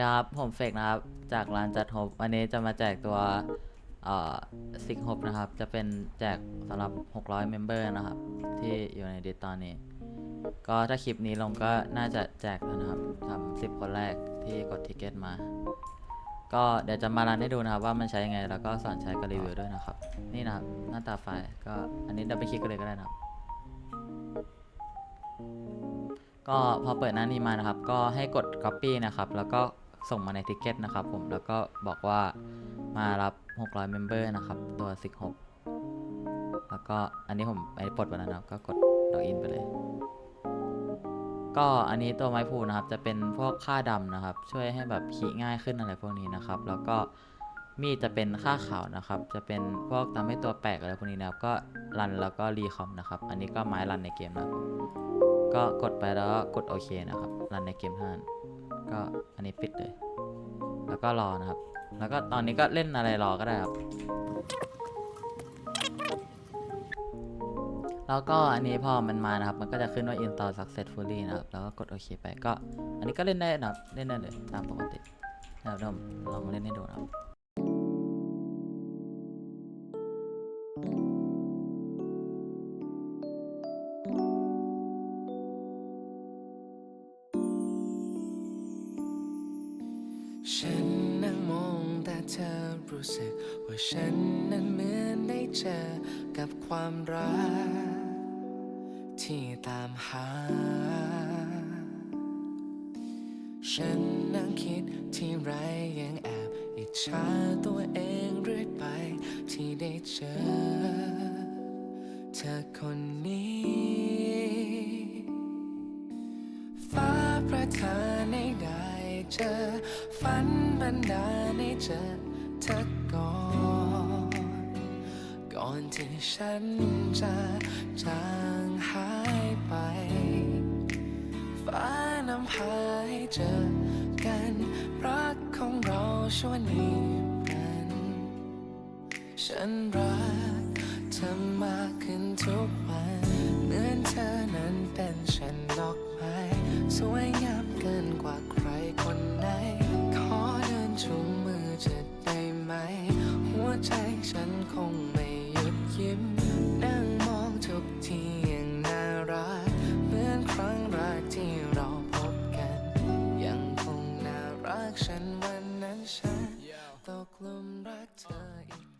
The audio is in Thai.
นะครับผมเฟกนะครับจากร้านจัดฮบวันนี้จะมาแจกตัวเอ่อซิกฮบนะครับ จะเป็นแจกสำหรับ 600 เมมเบอร์นะครับ ที่อยู่ในดิสตอนนี้ ก็ถ้าคลิปนี้ลงก็น่าจะแจกแล้วนะครับทำ10 คนแรกที่กดทิเก็ตมา ก็เดี๋ยวจะมารันให้ดูนะครับ ว่ามันใช้ยังไงแล้วก็สอนใช้กับรีวิวด้วยนะครับ นี่นะครับ หน้าตาไฟล์ก็อันนี้เดี๋ยวไปคลิกกันเลยก็ได้นะครับก็พอเปิดหน้านี้มานะครับ ก็ให้กด copy นะครับ แล้วก็ ส่งมาใน ticket นะครับผมแล้วก็บอกว่ามารับ 600 member นะครับตัว 16 แล้วก็อันนี้ผมไปปลดไปแล้วนะครับก็กด login ไปเลย ก็อันนี้ตัวไม้พูนะครับ จะเป็นพวกค่าดำนะครับ ช่วยให้แบบขี่ง่ายขึ้นอะไรพวกนี้นะครับ แล้วก็มีดจะเป็นค่าขาวนะครับ จะเป็นพวกทำให้ตัวแปลกอะไรพวกนี้นะครับก็รันแล้วก็รีคอมนะครับ อันนี้ก็ไม้รันในเกมนะครับ ก็กดไปแล้วก็กดโอเคนะครับ รันในเกมเท่านั้นก็อันนี้ปิดเลย แล้วก็รอนะครับ แล้วก็ตอนนี้ก็เล่นอะไรรอก็ได้ครับ แล้วก็อันนี้พอมันมานะครับ มันก็จะขึ้นว่า install successfully นะครับ แล้วก็กดโอเคไปก็ อันนี้ก็เล่นได้นะครับ เล่นได้เลยตามปกติแล้วเดี๋ยวผมลองเล่นให้ดูนะครับ ฉันนั่งมองแต่เธอรู้สึก ว่าฉันนั้นเหมือนได้เจอกับความรัก ที่ตามหา ฉันนั่งคิดที่ไรยังแอบอิจฉาตัวเองเรื่อยไปที่ได้เจอ เธอคนนี้ ฟ้าประทาน จอ ฝันบันดาลให้เจอเธอก่อน ก่อนที่ฉันจะจางหายไปฝ้านำพาให้เจอกัน รักของเราชั่วนนี้มันฉันรักเธอมากขึ้นทุกวัน เหมือนเธอนั้นเป็นฉันดอกไม้สวย ใจฉันคงไม่หยุดยิ้ม นั่งมองทุกทียังน่ารัก เหมือนครั้งแรกที่เราพบกัน ยังคงน่ารักฉันวันนั้นฉันตกลุมรักเธออีก